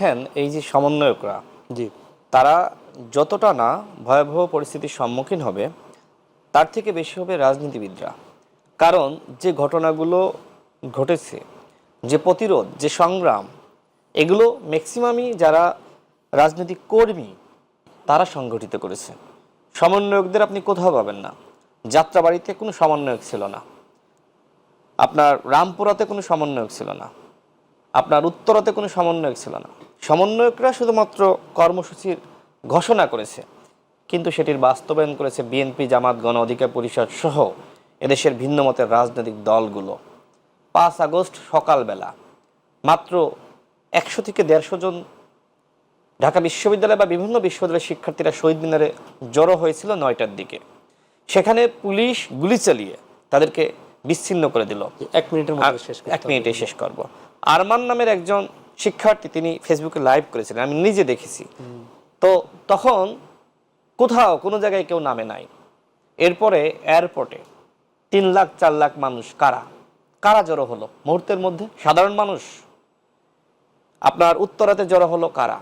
দেখেন এই যে সমন্বয়করা জি। তারা যতটা না ভয়াবহ পরিস্থিতির সম্মুখীন হবে তার থেকে বেশি হবে রাজনীতিবিদরা। কারণ যে ঘটনাগুলো ঘটেছে যে প্রতিরোধ যে সংগ্রাম এগুলো ম্যাক্সিমামই যারা রাজনৈতিক কর্মী তারা সংগঠিত করেছে। সমন্বয়কদের আপনি কোথাও পাবেন না। যাত্রাবাড়িতে কোনো সমন্বয়ক ছিল না। আপনার রামপুরাতে কোনো সমন্বয়ক ছিল না। আপনার উত্তরাতে কোনো সমন্বয়ক ছিল না। সমন্বয়করা শুধুমাত্র কর্মসূচির ঘোষণা করেছে কিন্তু সেটির বাস্তবায়ন করেছে বিএনপি জামাত গণ অধিকার পরিষদ সহ এদেশের ভিন্ন মতের রাজনৈতিক দলগুলো। পাঁচ আগস্ট সকালবেলা মাত্র একশো থেকে দেড়শো জন ঢাকা বিশ্ববিদ্যালয় বা বিভিন্ন বিশ্ববিদ্যালয়ের শিক্ষার্থীরা শহীদ মিনারে জড়ো হয়েছিল নয়টার দিকে। সেখানে পুলিশ গুলি চালিয়ে তাদেরকে বিচ্ছিন্ন করে দিল। এক মিনিটের মধ্যে শেষ এক মিনিটে শেষ করব। আরমান নামের একজন শিক্ষার্থী তিনি ফেসবুকে লাইভ করেছিলেন, আমি নিজে দেখেছি। তো তখন কোথাও কোনো জায়গায় কেউ নামে নাই। এরপরে এয়ারপোর্টে তিন লাখ, চার লাখ মানুষ কারা? কারা জড়ো হলো? মুহূর্তের মধ্যে সাধারণ মানুষ। আপনার উত্তরাতে জড়ো হলো কারা?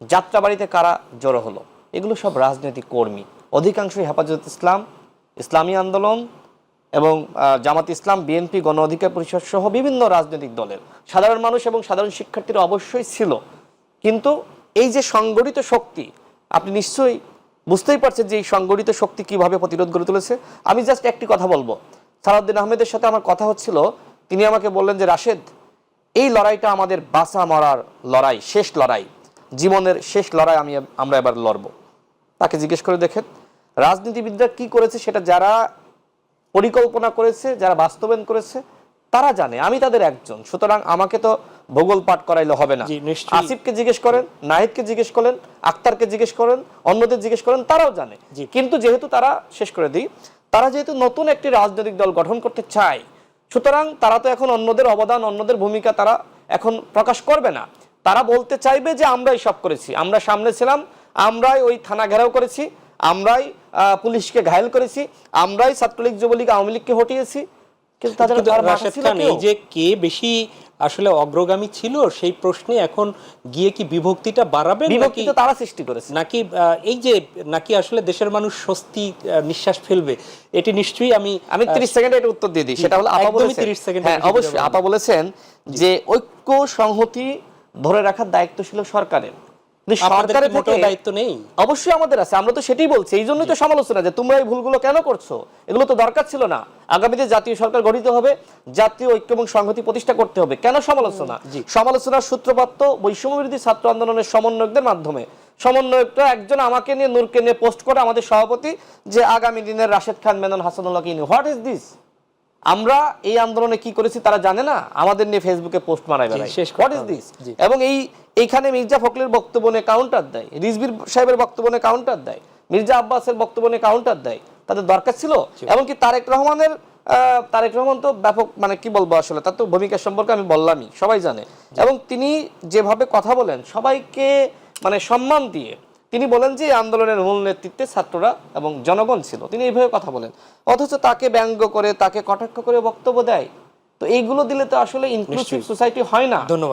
যাত্রাবাড়িতে কারা জড়ো হলো? এগুলো সব রাজনৈতিক কর্মী। অধিকাংশই হেফাজত ইসলাম, ইসলামী আন্দোলন এবং জামাত ইসলাম, বিএনপি, গণ অধিকার পরিষদ সহ বিভিন্ন রাজনৈতিক দলের। সাধারণ মানুষ এবং সাধারণ শিক্ষার্থীরা অবশ্যই ছিল। কিন্তু এই যে সংগঠিত শক্তি, আপনি নিশ্চয়ই বুঝতেই পারছেন যে এই সংগঠিত শক্তি কীভাবে প্রতিরোধ গড়ে তুলেছে। আমি জাস্ট একটি কথা বলব। সালাউদ্দিন আহমেদের সাথে আমার কথা হচ্ছিল, তিনি আমাকে বললেন যে, রাশেদ, এই লড়াইটা আমাদের বাঁচা মরার লড়াই, শেষ লড়াই। জীবনের শেষ লড়াই আমি, আমরা এবার লড়ব। তাকে জিজ্ঞেস করে দেখেন, রাজনীতিবিদরা কি করেছে সেটা যারা পরিকল্পনা করেছে যারা বাস্তবায়ন করেছে তারা জানে। আমি তাদের একজন। সুতরাং আমাকে তো ভূগোল পাঠ করাইলে হবে না। আসিফকে জিজ্ঞেস করেন নাহিদকে জিজ্ঞেস করেন আক্তারকে জিজ্ঞেস করেন অন্যদের জিজ্ঞেস করেন তারাও জানে। কিন্তু যেহেতু তারা শেষ করে দিই তারা যেহেতু নতুন একটি রাজনৈতিক দল গঠন করতে চায় সুতরাং তারা তো এখন অন্যদের অবদান অন্যদের ভূমিকা তারা এখন প্রকাশ করবে না। তারা বলতে চাইবে যে আমরাই সব করেছি। আমরা সামনে ছিলাম আমরাই ওই থানা ঘেরাও করেছি আমরাই পুলিশকে ঘায়েল করেছি আমরাই ছাত্রলীগ যুবলীগ আওয়ামী লীগকে হটিয়েছি। কিন্তু তাদের? এই যে কে বেশি আসলে অগ্রগামী ছিল সেই প্রশ্নে এখন গিয়ে কি বিভক্তিটা বিভক্তি নাকি তো তারা সৃষ্টি করেছে। নাকি এই যে নাকি আসলে দেশের মানুষ স্বস্তি নিশ্বাস ফেলবে এটি নিশ্চয়ই আমি আমি 30 সেকেন্ডে এটা উত্তর দিয়ে দিই সেটা হলো আপা বলেছেন। 30 সেকেন্ডে হ্যাঁ অবশ্যই আপা বলেছেন যে ঐক্য সংহতি ধরে রাখার দায়িত্ব ছিল সরকারের। সরকারের মোটেও দায়িত্ব নেই। অবশ্যই আমাদের আছে আমরা তো সেটাই বলছি এই জন্যই তো সমালোচনা যে তোমরা এই ভুলগুলো কেন করছ? এগুলো তো দরকার ছিল না। আগামীতে জাতীয় সরকার গঠিত হবে জাতীয় ঐক্য এবং সংহতি প্রতিষ্ঠা করতে হবে। কেন সমালোচনা? জি। সমালোচনার সূত্রপাত তো বৈষম্য বিরোধী ছাত্র আন্দোলনের সমন্বয়কদের মাধ্যমে। সমন্বয়কটা একজন আমাকে নিয়ে নূরকে নিয়ে পোস্ট করে আমাদের সভাপতি যে আগামী দিনের রাশেদ খান মেনন হাসানুল্লাহকে নিয়ে হোয়াট ইজ দিস আমরা এই আন্দোলনে কি করেছি তারা জানে না? আমাদের নিয়ে ফেসবুকে পোস্ট মারাই বেড়াই শেষ হোয়াট ইজ দিস এবং এই এইখানে মির্জা ফখরুলের বক্তব্য নিয়ে কাউন্টার দেয়। রিজবির সাহেবের বক্তব্য নিয়ে কাউন্টার দেয়। মির্জা আব্বাসের বক্তব্য নিয়ে কাউন্টার দেয়। তাদের দরকার ছিল। এমনকি তারেক রহমানের তারেক রহমান তো ব্যাপক মানে কি বলব আসলে তার তো ভূমিকা সম্পর্কে আমি বললামই সবাই জানে। এবং তিনি যেভাবে কথা বলেন সবাইকে মানে সম্মান দিয়ে তিনি বলেন যে আন্দোলনের মূল নেতৃত্বে ছাত্ররা এবং জনগণ ছিল। তিনি এইভাবে কথা বলেন। অথচ তাকে ব্যঙ্গ করে তাকে কটাক্ষ করে বক্তব্য দেয়। তো এইগুলো দিলে তো আসলে ইনক্লুসিভ সোসাইটি হয় না। ধন্যবাদ।